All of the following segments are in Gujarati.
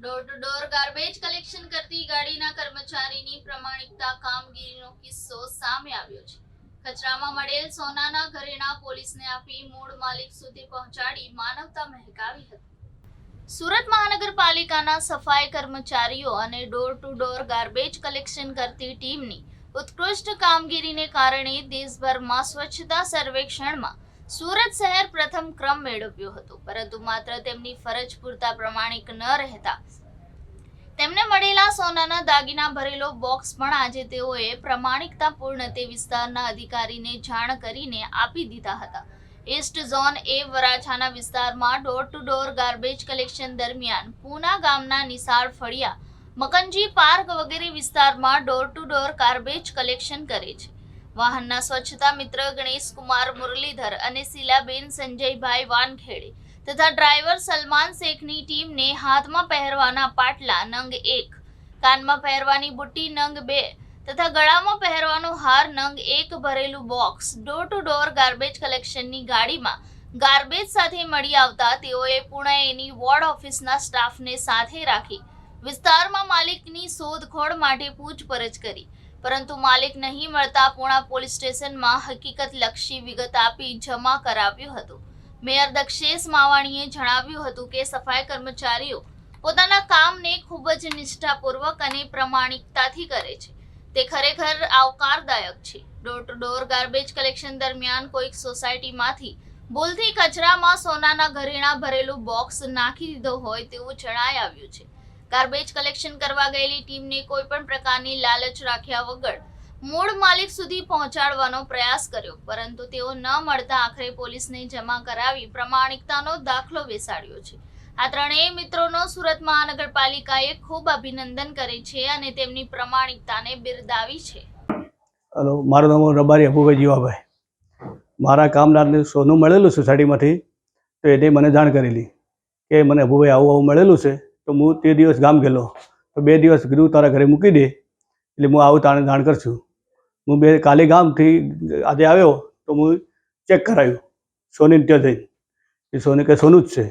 Door to door garbage collection કરતી ગાડીના કર્મચારીની પ્રમાણિકતા, કામગીરીનો કિસ્સો સામે આવ્યો છે. કચરામાં મળેલ સોનાના ઘરેણા પોલીસને આપી મૂળ માલિક સુધી પહોંચાડી માનવતા મહેકાવી હતી. સુરત મહાનગરપાલિકાના સફાઈ કર્મચારીઓ અને door to door garbage collection કરતી ટીમની ઉત્કૃષ્ટ કામગીરીને કારણે દેશભરમાં સ્વચ્છતા સર્વેક્ષણમાં સુરત શહેર પ્રથમ ક્રમ મેળવ્યો હતો, પરંતુ માત્ર તેમની ફરજ પૂરતા પ્રમાણિક ન રહેતા. તેમને મળેલા સોનાના દાગીના ભરેલો બોક્સ પણ આજે તેઓએ પ્રમાણિકતાપૂર્ણ તે વિસ્તારના અધિકારીને જાણ કરીને આપી દીધા હતા. ઈસ્ટ ઝોન એ વરાછાના વિસ્તારમાં door to door garbage collection દરમિયાન પૂના ગામના નિસાળ ફળિયા મકનજી પાર્ક વગેરે વિસ્તારમાં door to door garbage collection કરે છે. વાહનના સ્વચ્છતા મિત્ર ગણેશ કુમાર મુરલીધર અને શીલાબેન સંજયભાઈ વાનખેડે તથા ડ્રાઈવર સલમાન શેખની ટીમને હાથમાં પહેરવાના પાટલા નંગ એક, કાનમાં પહેરવાની બુટ્ટી નંગ બે તથા ગળામાં પહેરવાનો હાર નંગ એક ભરેલું box door to door garbage કલેક્શનની ગાડીમાં ગાર્બેજ સાથે મળી આવતા તેઓએ પુણેની વોર્ડ ઓફિસના સ્ટાફને સાથે રાખી વિસ્તારમાં માલિકની શોધખોળ માટે પૂછપરછ કરી. પરંતુ માલિક નહીં મળતા પુણા પોલીસ સ્ટેશનમાં હકીકત લક્ષી વિગત આપી જમા કરાવ્યું હતું. મેયર દક્ષેશ માવાણીએ જણાવ્યું હતું કે સફાઈ કર્મચારીઓ પોતાના કામને ખૂબ જ નિષ્ઠાપૂર્વક અને પ્રમાણિકતાથી કરે છે. તે ખરેખર આવકારદાયક છે. Door to door garbage collection દરમિયાન કોઈક સોસાયટીમાંથી ભૂલથી કચરામાં સોનાના ઘરેણા ભરેલું બોક્સ નાખી દીધો હોય તેવું જણાઈ આવ્યું છે. ગાર્બેજ કલેક્શન કરવા ગયેલી ટીમને કોઈ પણ પ્રકારની લાલચ રાખ્યા વગર મૂળ માલિક સુધી પહોંચાડવાનો પ્રયાસ કર્યો. પરંતુ તેઓ ન મળતા આખરે પોલીસને જમા કરાવી પ્રમાણિકતાનો દાખલો બેસાડ્યો છે. આ ત્રણેય મિત્રોનો સુરત મહાનગરપાલિકાએ ખૂબ અભિનંદન કરે છે અને તેમની પ્રમાણિકતાને બિરદાવી છે. હલો, મારું નામ રબારી અબુભાઈ જીવાભાઈ. મારા કામદારને સોનું મળેલું સોસાયટીમાંથી તો એને મને જાણ કરેલી કે મને અભુભાઈ આવું આવું મળેલું છે. તો હું તે દિવસ ગામ ગયેલો. તો બે દિવસ કીધું તારા ઘરે મૂકી દે. એટલે હું આવું તાણે જાણ કરશું. હું બે કાલે ગામથી આજે આવ્યો તો હું ચેક કરાવ્યું સોની ત્યાં જઈને. એ સોને કે સોનું જ છે.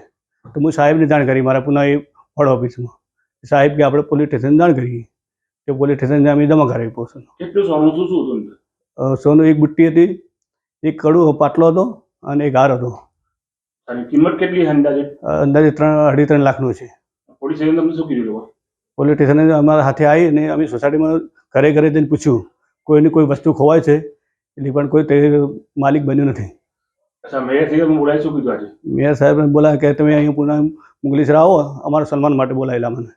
તો હું સાહેબને જાણ કરી મારા પુના એ વડ ઓફિસમાં. સાહેબ કે આપણે પોલીસ સ્ટેશન જાણ કરીએ. તે પોલીસ સ્ટેશન અમે જમા કરાવી કેટલું સોનું શું શું સોનું એક બુટ્ટી હતી એક કડું પાટલો હતો અને એક હાર હતો. કિંમત કેટલી અંદાજે? અંદાજે ત્રણ અઢી ત્રણ લાખનું છે. પોલીસ સ્ટેશન તમને શું કીધું લોકો પોલીસ સ્ટેશને અમારા હાથે આવી અને અમે સોસાયટીમાં ઘરે ઘરે જઈને પૂછ્યું કોઈની કોઈ વસ્તુ ખોવાય છે? એટલે પણ કોઈ તે માલિક બન્યું નથી. મેયર થઈ બોલાય કે તમે અહીંયા પુના મુગલીસરા આવો અમારા સન્માન માટે બોલાયેલા મને.